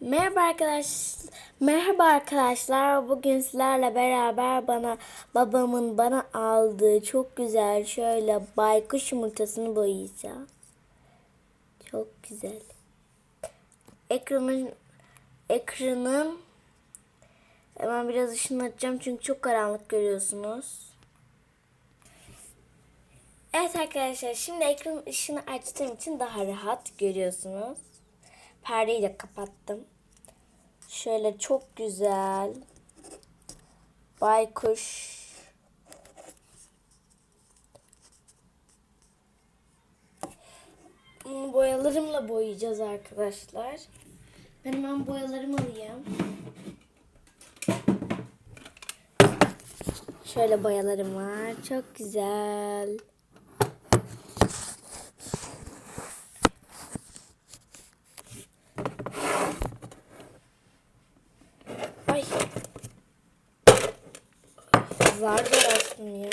Merhaba arkadaşlar. Merhaba arkadaşlar. Bugün sizlerle beraber bana babamın bana aldığı çok güzel şöyle baykuş yumurtasını boyayacağım. Çok güzel. Ekranın ekranın hemen biraz ışını açacağım çünkü çok karanlık görüyorsunuz. Evet arkadaşlar şimdi ekran ışını açtığım için daha rahat görüyorsunuz. Perdeyi de kapattım. Şöyle çok güzel. Baykuş. Bunu boyalarımla boyayacağız arkadaşlar. Ben hemen boyalarımı alayım. Şöyle boyalarım var. Çok güzel. Ay. Zar da aslında ya.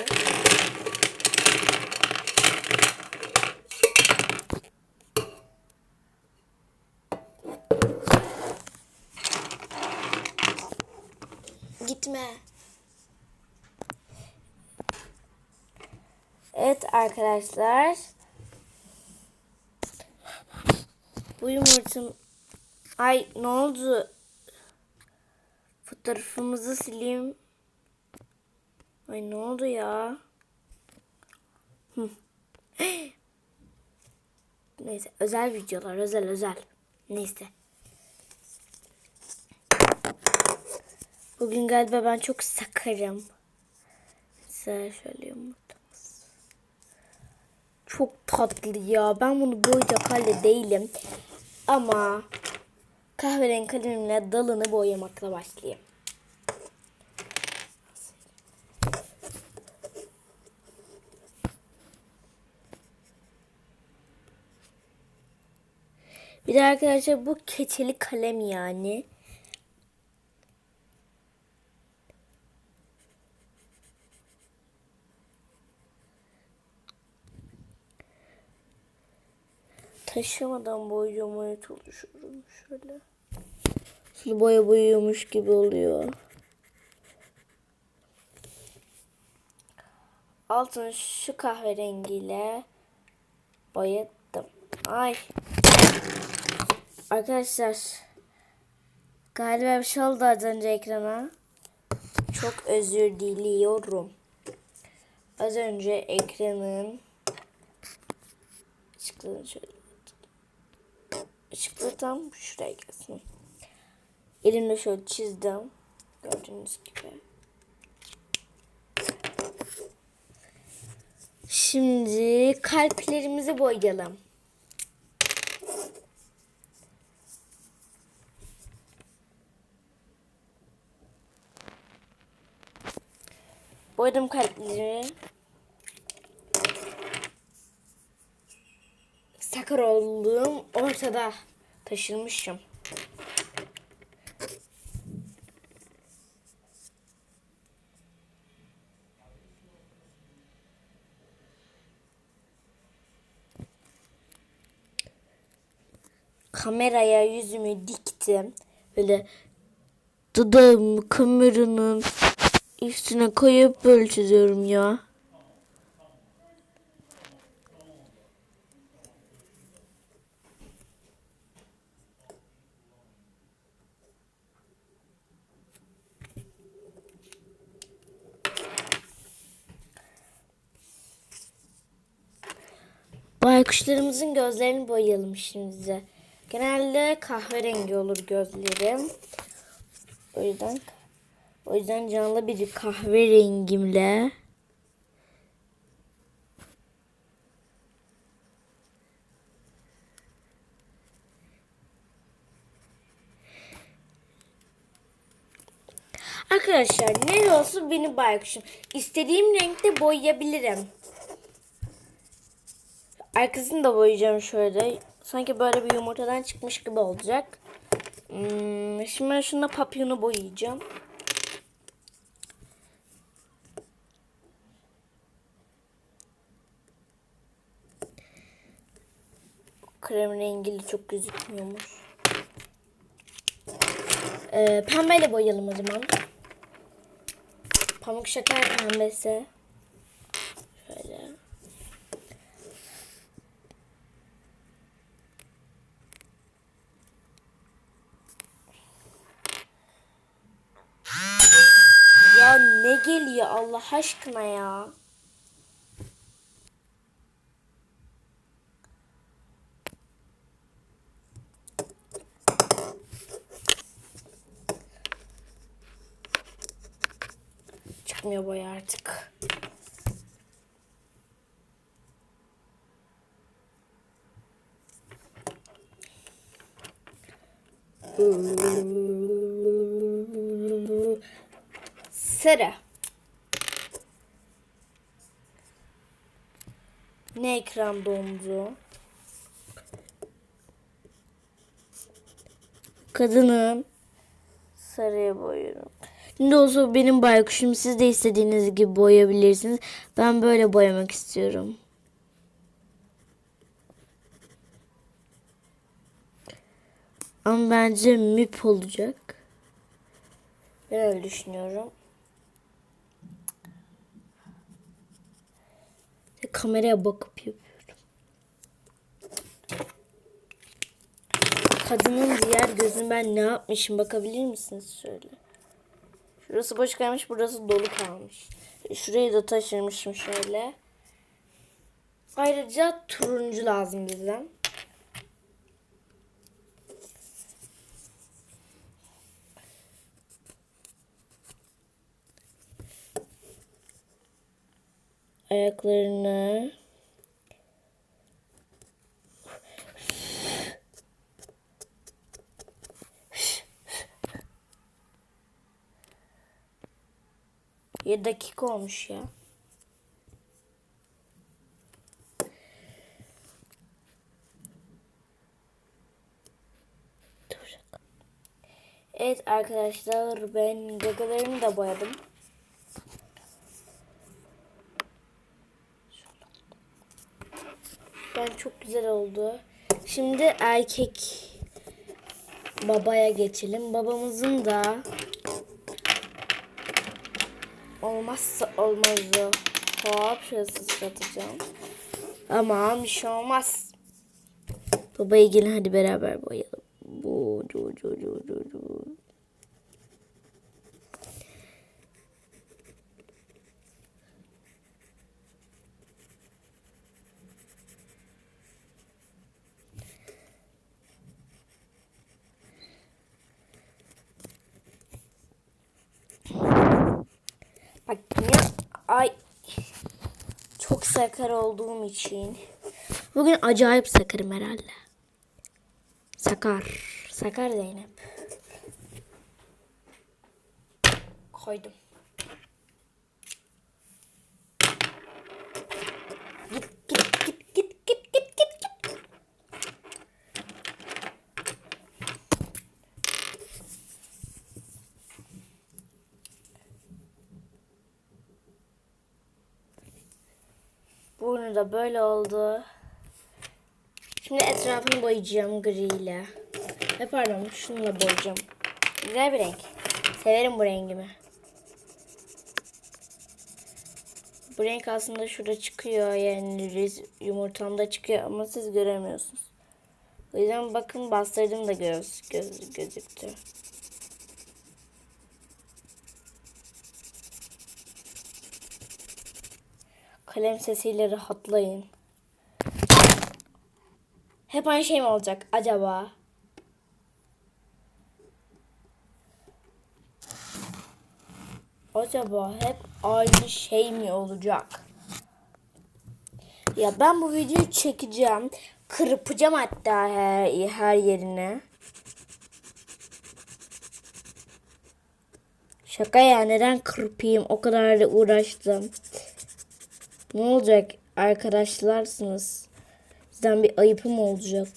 Gitme. Evet arkadaşlar. Bu yumurtam... Ay ne oldu? Fotoğrafımızı sileyim. Ay ne oldu ya? Neyse özel videolar özel özel. Neyse. Bugün galiba ben çok sakarım. Mesela şöyle yumurtamız. Çok tatlı ya. Ben bunu boyayacak halde değilim. Ama kahverengi kalemimle dalını boyamakla başlayayım. Bir de arkadaşlar bu keçeli kalem yani. Taşımadan boyamaya çalışıyorum şöyle. Sulu boya boyuyormuş gibi oluyor. Altını şu kahverengiyle boyadım. Ay. Arkadaşlar. Galiba bir şey oldu az önce ekrana. Çok özür diliyorum. Az önce ekranın ışıklarını şöyle ışıkları şuraya gelsin. Elimle şöyle çizdim. Gördüğünüz gibi. Şimdi kalplerimizi boyayalım. Boyadım kalpleri. Sakar olduğum ortada taşınmışım. Kameraya yüzümü diktim. Böyle dudağımı kameranın üstüne koyup böyle çiziyorum ya. Baykuşlarımızın gözlerini boyayalım şimdi. Genelde kahverengi olur gözlerim. O yüzden o yüzden canlı bir kahverengimle Arkadaşlar ne olsun benim baykuşum. İstediğim renkte boyayabilirim. Arkasını da boyayacağım şöyle. Sanki böyle bir yumurtadan çıkmış gibi olacak. Hmm, şimdi ben şununla papyonu boyayacağım. Krem rengiyle çok gözükmüyormuş. Ee, pembeyle boyayalım o zaman. Pamuk şeker pembesi. Şöyle. Ya ne geliyor Allah aşkına ya. Çıkmıyor boya artık. Sarı. Ne ekran dondu? Kadının sarıya boyuyorum. Şimdi olsa benim baykuşum siz de istediğiniz gibi boyayabilirsiniz. Ben böyle boyamak istiyorum. Ama bence müp olacak. Ben öyle düşünüyorum. Kameraya bakıp yapıyorum. Kadının diğer gözünü ben ne yapmışım bakabilir misiniz şöyle? Şurası boş kalmış, burası dolu kalmış. Şurayı da taşırmışım şöyle. Ayrıca turuncu lazım bize. Ayaklarını Yedi dakika olmuş ya. Evet arkadaşlar ben gagalarını da boyadım. Ben çok güzel oldu. Şimdi erkek babaya geçelim. Babamızın da olmazsa olmazı. Hop şöyle sıçratacağım. Aman bir şey olmaz. Babaya gelin hadi beraber boyayalım. Bu, cu, cu, cu, cu, cu. Bak yine ay çok sakar olduğum için bugün acayip sakarım herhalde. Sakar. Sakar Zeynep. Koydum. Burnu da böyle oldu. Şimdi etrafını boyayacağım gri ile. E pardon şununla boyayacağım. Güzel bir renk. Severim bu rengimi. Bu renk aslında şurada çıkıyor. Yani yumurtamda çıkıyor ama siz göremiyorsunuz. O yüzden bakın bastırdım da göz, göz, gözüktü. Kalem sesiyle rahatlayın. Hep aynı şey mi olacak acaba? Acaba hep aynı şey mi olacak? Ya ben bu videoyu çekeceğim. Kırpacağım hatta her, her yerine. Şaka ya neden kırpayım? O kadar da uğraştım. Ne olacak arkadaşlarsınız? Sizden bir ayıpım olacak.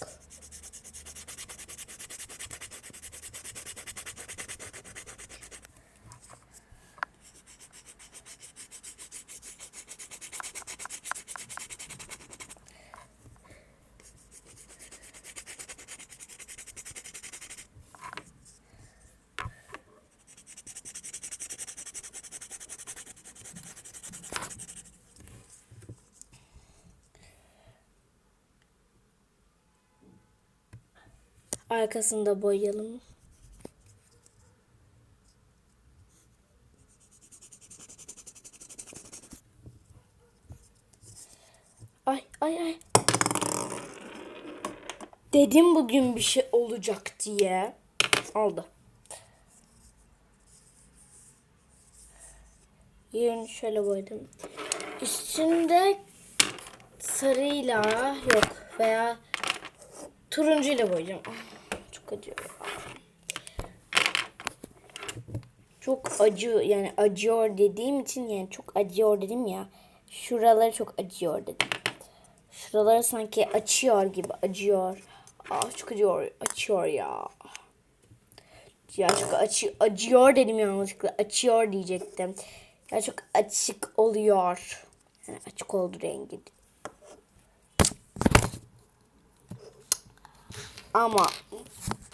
Arkasını da boyayalım. Ay ay ay. Dedim bugün bir şey olacak diye. Oldu. Yerini şöyle boyadım. Üstünde sarıyla yok veya turuncuyla boyayacağım. Çok acıyor. Çok acı yani acıyor dediğim için yani çok acıyor dedim ya. Şuraları çok acıyor dedim. Şuraları sanki açıyor gibi acıyor. Ah çok acıyor. Açıyor ya. Ya çok acı, acıyor dedim yanlışlıkla. Açıyor diyecektim. Ya çok açık oluyor. Yani açık oldu rengi. Ama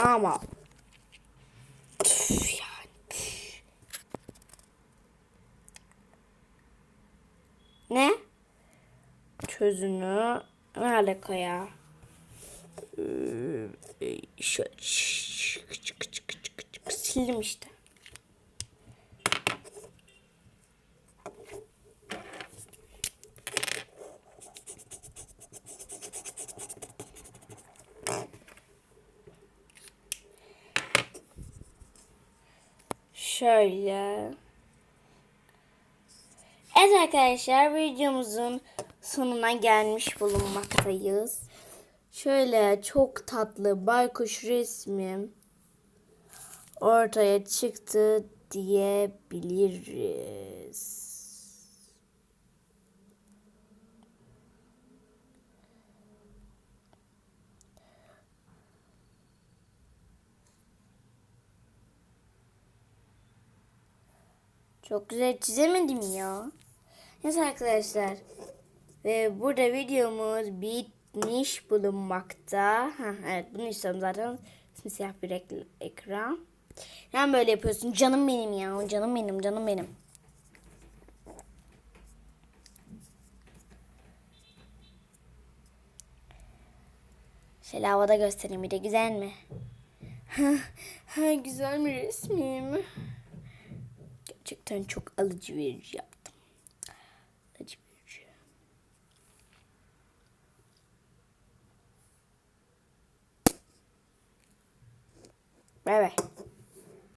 ama Üf, yani. Ne? Çözünü nerede kaya? Ee, şöyle sildim işte. Şöyle. Evet arkadaşlar videomuzun sonuna gelmiş bulunmaktayız. Şöyle çok tatlı baykuş resmim ortaya çıktı diyebiliriz. Çok güzel çizemedim ya. Neyse arkadaşlar. Ve burada videomuz bitmiş bulunmakta. Ha, evet bunu istiyorum zaten. Simsiyah bir ek- ekran. Neden böyle yapıyorsun? Canım benim ya. Canım benim, canım benim. Şöyle havada göstereyim bir de güzel mi? Ha, ha güzel mi resmim? Gerçekten çok alıcı verici yaptım.